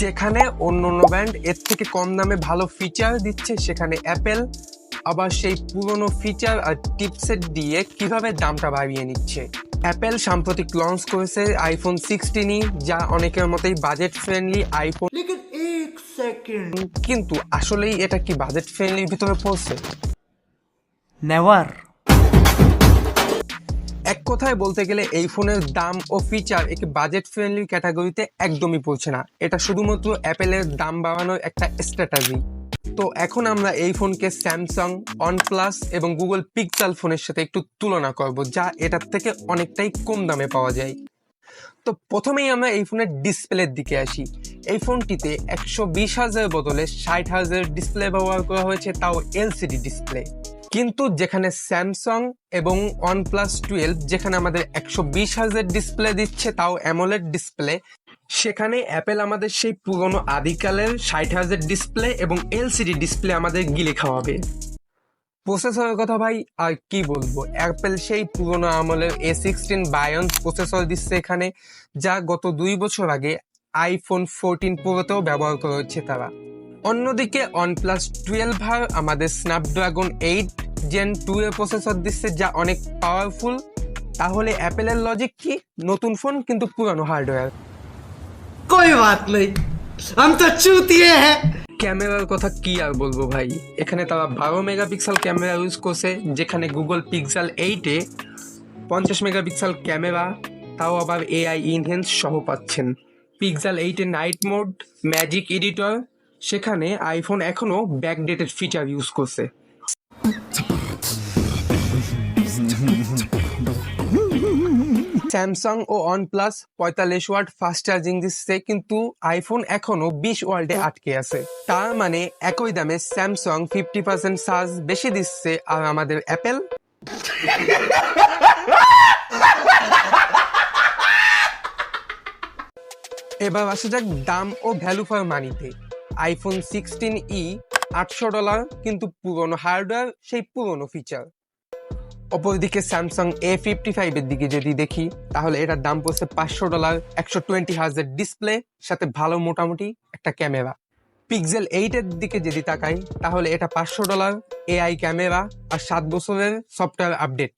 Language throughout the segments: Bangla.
যেখানে অন্য অন্য ব্র্যান্ড এর থেকে কম দামে ভালো ফিচার দিচ্ছে সেখানে অ্যাপেল আবার সেই পুরনো ফিচার আর টিপসের দিয়ে কীভাবে দামটা বাড়িয়ে নিচ্ছে। অ্যাপেল সাম্প্রতিক লঞ্চ করেছে আইফোন সিক্সটিনই যা অনেকের মতোই বাজেট ফ্রেন্ডলি আইফোন কিন্তু আসলেই এটা কি বাজেট ফ্রেন্ডলির ভিতরে পড়ছে? নেওয়ার এক কথায় বলতে গেলে এই ফোনের দাম ও ফিচার একটি বাজেট ফ্রেন্ডলি ক্যাটাগরিতে একদমই পড়ছে না। এটা শুধুমাত্র অ্যাপেলের দাম বাড়ানোর একটা স্ট্র্যাটাজি তো এখন আমরা এই ফোনকে স্যামসাং অনপ্লাস এবং গুগল পিক্সেল ফোনের সাথে একটু তুলনা করব, যা এটার থেকে অনেকটাই কম দামে পাওয়া যায়। তো প্রথমেই আমরা এই ফোনের ডিসপ্লের দিকে আসি। এই ফোনটিতে একশো বিশ হাজারের বদলে ষাট হাজারের ডিসপ্লে ব্যবহার করা হয়েছে, তাও এলসিডি ডিসপ্লে কিন্তু যেখানে স্যামসাং এবং ওয়ান প্লাস টুয়েলভ, যেখানে আমাদের একশো বিশ হাজার ডিসপ্লে দিচ্ছে, তাও অ্যামোলেড ডিসপ্লে সেখানে অ্যাপেল আমাদের সেই পুরনো আদিকালের ষাট হাজার ডিসপ্লে এবং এলসিডি ডিসপ্লে আমাদের গিলে খাওয়াবে। প্রসেসরের কথা ভাই, আর কি বলব? অ্যাপেল সেই পুরনো আমলের এ সিক্সটিন বায়ন্স প্রসেসর দিচ্ছে এখানে, যা গত দুই বছর আগে আইফোন ফোরটিন প্রোতেও ব্যবহার করা হচ্ছে তারা। অন্যদিকে ওয়ান প্লাস টুয়েলভ আমাদের স্ন্যাপড্রাগন এইট জেন টু এ প্রসেসর দিচ্ছে যা অনেক পাওয়ারফুল তাহলে অ্যাপেলের লজিক কি? নতুন ফোন কিন্তু পুরানো হার্ডওয়্যার কই বাত নেই আমি তো চুতিয়ে হ্যাঁ ক্যামেরার কথা কি আর বলব ভাই? এখানে তারা বারো মেগাপিক্সেল ক্যামেরা ইউজ করছে যেখানে গুগল পিক্সেল এইটে পঞ্চাশ মেগাপিক্সেল ক্যামেরা তাও আবার এআই ইনহেন্স সহ পাচ্ছেন। পিক্সেল এইটে নাইট মোড ম্যাজিক এডিটর সেখানে আইফোন এখনও ব্যাকডেটেড ফিচার ইউজ করছে। স্যামসাং ও OnePlus পঁয়তাল্লিশ ওয়াট ফাস্ট চার্জিং দিচ্ছে, কিন্তু আইফোন এখনও বিশ ওয়ার্ল্ডে আটকে আছে। তার মানে একই দামে স্যামসাং ফিফটি পার্সেন্ট চার্জ বেশি দিচ্ছে আর আমাদের অ্যাপেল এবার আসা যাক দাম ও ভ্যালু ফর মানিতে আইফোন সিক্সটিন ই আটশো ডলার, কিন্তু পুরনো হার্ডওয়্যার সেই পুরনো ফিচার অপরদিকে স্যামসাং এ ফিফটি ফাইভের দিকে যদি দেখি, তাহলে এটার দাম পড়ছে পাঁচশো ডলার একশো টোয়েন্টি হাজার ডিসপ্লে সাথে ভালো মোটামুটি একটা ক্যামেরা পিক্সেল এইটের দিকে যদি তাকাই, তাহলে এটা পাঁচশো ডলার এআই ক্যামেরা আর সাত বছরের সফটওয়্যার আপডেট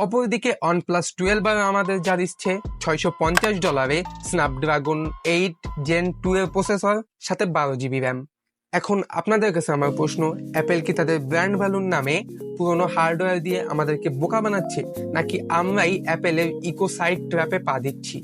অপরদিকে OnePlus টুয়েলভ আর আমাদের যা দিচ্ছে, ছয়শো পঞ্চাশ ডলারে স্ন্যাপড্রাগন এইট জেন টু এর প্রসেসর সাথে বারো জিবি র্যাম এখন আপনাদের কাছে আমার প্রশ্ন অ্যাপেল কি তাদের ব্র্যান্ড ভ্যালুর নামে পুরনো হার্ডওয়্যার দিয়ে আমাদেরকে বোকা বানাচ্ছে? নাকি আমরাই অ্যাপেলের ইকো সাইট ট্র্যাপে পা দিচ্ছি?